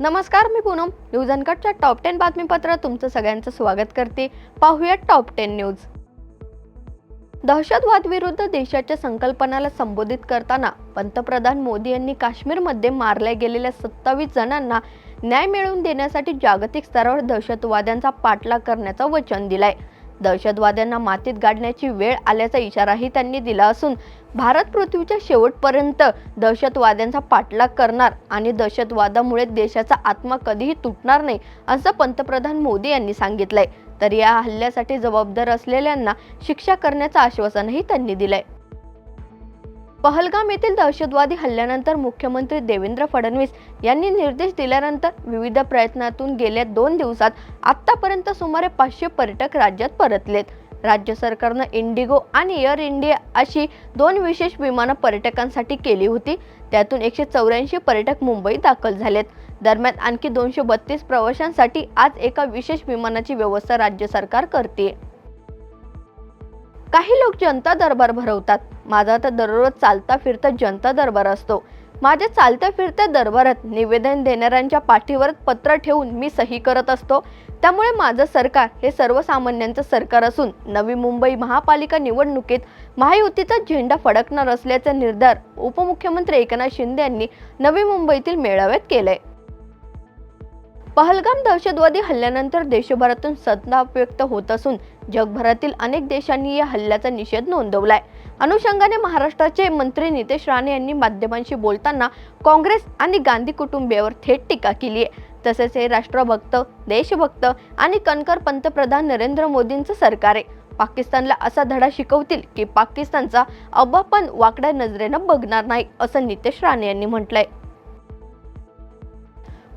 नमस्कार मी पूनम. न्यूज अनकटच्या टॉप टेन बातमीपत्रात तुमचं सगळ्यांचं स्वागत करते. पाहूयात टॉप टेन न्यूज दहशतवाद विरुद्ध देशाच्या संकल्पनाला संबोधित करताना पंतप्रधान मोदी यांनी काश्मीरमध्ये मारल्या गेलेल्या सत्तावीस जणांना न्याय मिळवून देण्यासाठी जागतिक स्तरावर दहशतवाद्यांचा पाठलाग करण्याचं वचन दिलंय. दहशतवाद्यांना मातीत गाडण्याची वेळ आल्याचा इशाराही त्यांनी दिला असून भारत पृथ्वीच्या शेवटपर्यंत दहशतवाद्यांचा पाठलाग करणार आणि दहशतवादामुळे देशाचा आत्मा कधीही तुटणार नाही असं पंतप्रधान मोदी यांनी सांगितलंय. तर या हल्ल्यासाठी जबाबदार असलेल्यांना शिक्षा करण्याचं आश्वासनही त्यांनी दिलंय. पहलगाम येथील दहशतवादी हल्ल्यानंतर मुख्यमंत्री देवेंद्र फडणवीस यांनी निर्देश दिल्यानंतर विविध प्रयत्नातून गेल्या दोन दिवसात आतापर्यंत सुमारे पाचशे पर्यटक राज्यात परतलेत. राज्य सरकारनं इंडिगो आणि एअर इंडिया अशी दोन विशेष विमानं पर्यटकांसाठी केली होती. त्यातून एकशे चौऱ्याऐंशी पर्यटक मुंबईत दाखल झालेत. दरम्यान आणखी दोनशे बत्तीस प्रवाशांसाठी आज एका विशेष विमानाची व्यवस्था राज्य सरकार करते काही लोक जनता दरबार भरवतात. माझा तर दररोज चालता फिरता जनता दरबार असतो. माझ्या चालत्या फिरत्या दरबारात निवेदन देणाऱ्यांच्या पाठीवर पत्र ठेवून मी सही करत असतो. त्यामुळे माझं सरकार हे सर्वसामान्यांचं सरकार असून नवी मुंबई महापालिका निवडणुकीत महायुतीचा झेंडा फडकणार असल्याचा निर्धार उपमुख्यमंत्री एकनाथ शिंदे यांनी नवी मुंबईतील मेळाव्यात केलाय. पहलगाम दहशतवादी हल्ल्यानंतर देशभरातून संताप व्यक्त होत असून जगभरातील अनेक देशांनी या हल्ल्याचा निषेध नोंदवलाय. अनुषंगाने महाराष्ट्राचे मंत्री नितेश राणे यांनी माध्यमांशी बोलताना काँग्रेस आणि गांधी कुटुंबियावर थेट टीका केली आहे. तसेच हे राष्ट्रभक्त देशभक्त आणि कणकर पंतप्रधान नरेंद्र मोदींचं सरकार आहे. पाकिस्तानला असा धडा शिकवतील की पाकिस्तानचा अब्बा पण वाकड्या नजरेनं बघणार नाही असं नितेश राणे यांनी म्हटलंय.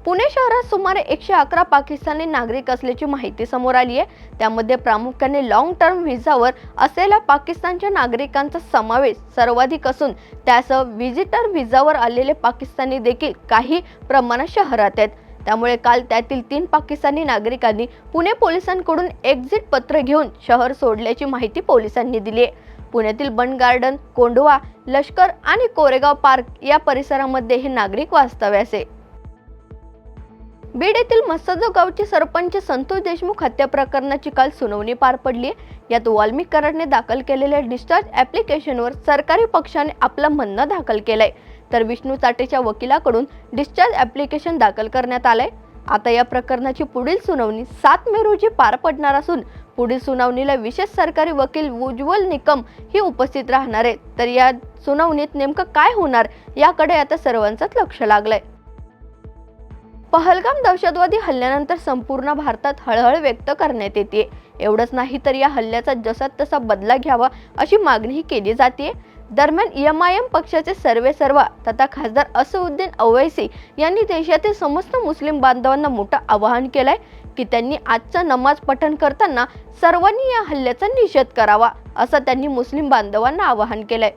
पुणे शहरात सुमारे एकशे अकरा पाकिस्तानी नागरिक असल्याची माहिती समोर आली आहे. त्यामध्ये प्रामुख्याने लॉंग टर्म व्हिसावर असलेल्या पाकिस्तानच्या नागरिकांचा समावेश सर्वाधिक असून त्यासह व्हिजिटर व्हिसावर आलेले पाकिस्तानी देखील काही प्रमाणात शहरात आहेत. त्यामुळे काल त्यातील तीन पाकिस्तानी नागरिकांनी पुणे पोलिसांकडून एक्झिट पत्र घेऊन शहर सोडल्याची माहिती पोलिसांनी दिली आहे. पुण्यातील बन गार्डन कोंढवा लष्कर आणि कोरेगाव पार्क या परिसरामध्ये हे नागरिक वास्तव्यास आहे बीड येथील मस्सजो गावचे सरपंच संतोष देशमुख हत्या प्रकरणाची काल सुनावणी पार पडली यात वाल्मिक कराडने दाखल केलेल्या डिस्चार्ज ऍप्लिकेशनवर सरकारी पक्षाने आपलं म्हणणं दाखल केलंय. तर विष्णू चाटेच्या वकिलाकडून डिस्चार्ज ऍप्लिकेशन दाखल करण्यात आलंय. आता या प्रकरणाची पुढील सुनावणी सात मे रोजी पार पडणार असून पुढील सुनावणीला विशेष सरकारी वकील उज्ज्वल निकम ही उपस्थित राहणार आहेत. तर या सुनावणीत नेमकं काय होणार याकडे आता सर्वांचंच लक्ष लागलंय. पहलगाम दहशतवादी हल्ल्यानंतर संपूर्ण भारतात हळहळ व्यक्त करण्यात येते. एवढंच नाही तर या हल्ल्याचा जसा तसा बदला घ्यावा अशी मागणीही केली जाते. दरम्यान एम आय एम पक्षाचे सर्वे सर्वा तथा खासदार असउद्दीन अवैसी यांनी देशातील समस्त मुस्लिम बांधवांना मोठं आवाहन केलंय की त्यांनी आजचा नमाज पठण करताना सर्वांनी या हल्ल्याचा निषेध करावा असं त्यांनी मुस्लिम बांधवांना आवाहन केलंय.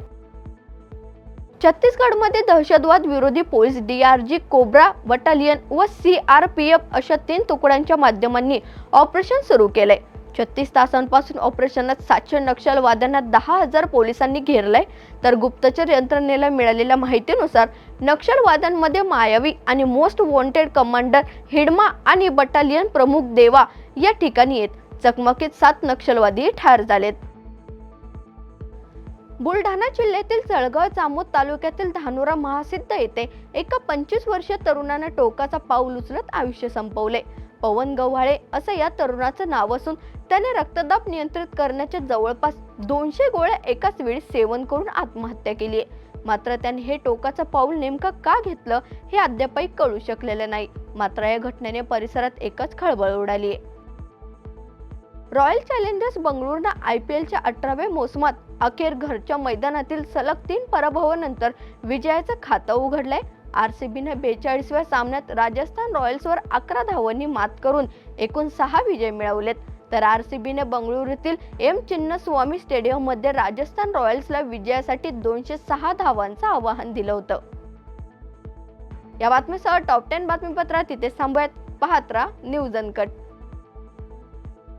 छत्तीसगडमध्ये दहशतवाद विरोधी पोलीस डीआरजी कोब्रा बटालियन व सी आर पी एफ अशा तीन तुकड्यांच्या माध्यमांनी ऑपरेशन सुरू केलंय. छत्तीस तासांपासून ऑपरेशनात सातशे नक्षलवाद्यांना दहा हजार पोलिसांनी घेरलंय. तर गुप्तचर यंत्रणेला मिळालेल्या माहितीनुसार नक्षलवाद्यांमध्ये मायावी आणि मोस्ट वॉन्टेड कमांडर हिडमा आणि बटालियन प्रमुख देवा या ठिकाणी आहेत चकमकीत सात नक्षलवादी ठार झालेत. बुलढाणा जिल्ह्यातील जळगाव जामोद तालुक्यातील धानोरा महासिद्ध येथे एका पंचवीस वर्षीय तरुणानं टोकाचा पाऊल उचलत आयुष्य संपवले. पवन गव्हाळे असं या तरुणाचं नाव असून त्याने रक्तदाब नियंत्रित करण्याच्या जवळपास दोनशे गोळ्या एकाच वेळी सेवन करून आत्महत्या केली आहे. मात्र त्याने हे टोकाचं पाऊल नेमकं का घेतलं हे अद्यापही कळू शकलेलं नाही. मात्र या घटनेने परिसरात एकच खळबळ उडाली आहे. रॉयल चॅलेंजर्स बंगळुरूनं आय पी एलच्या अठराव्या मोसमात अखेर घरच्या मैदानातील सलग तीन पराभवानंतर विजयाचं खातं उघडलंय. आर सी बीने बेचाळीसव्या सामन्यात राजस्थान रॉयल्सवर अकरा धावांनी मात करून एकूण सहा विजय मिळवलेत. तर आर सी बीने बंगळुरूतील एम चिन्नस्वामी स्टेडियममध्ये राजस्थान रॉयल्सला विजयासाठी दोनशे सहा धावांचं आवाहन दिलं होतं. या बातमीसह टॉप टेन बातमीपत्रात तिथे थांबूयात. पाहत राहा न्यूज अनकट.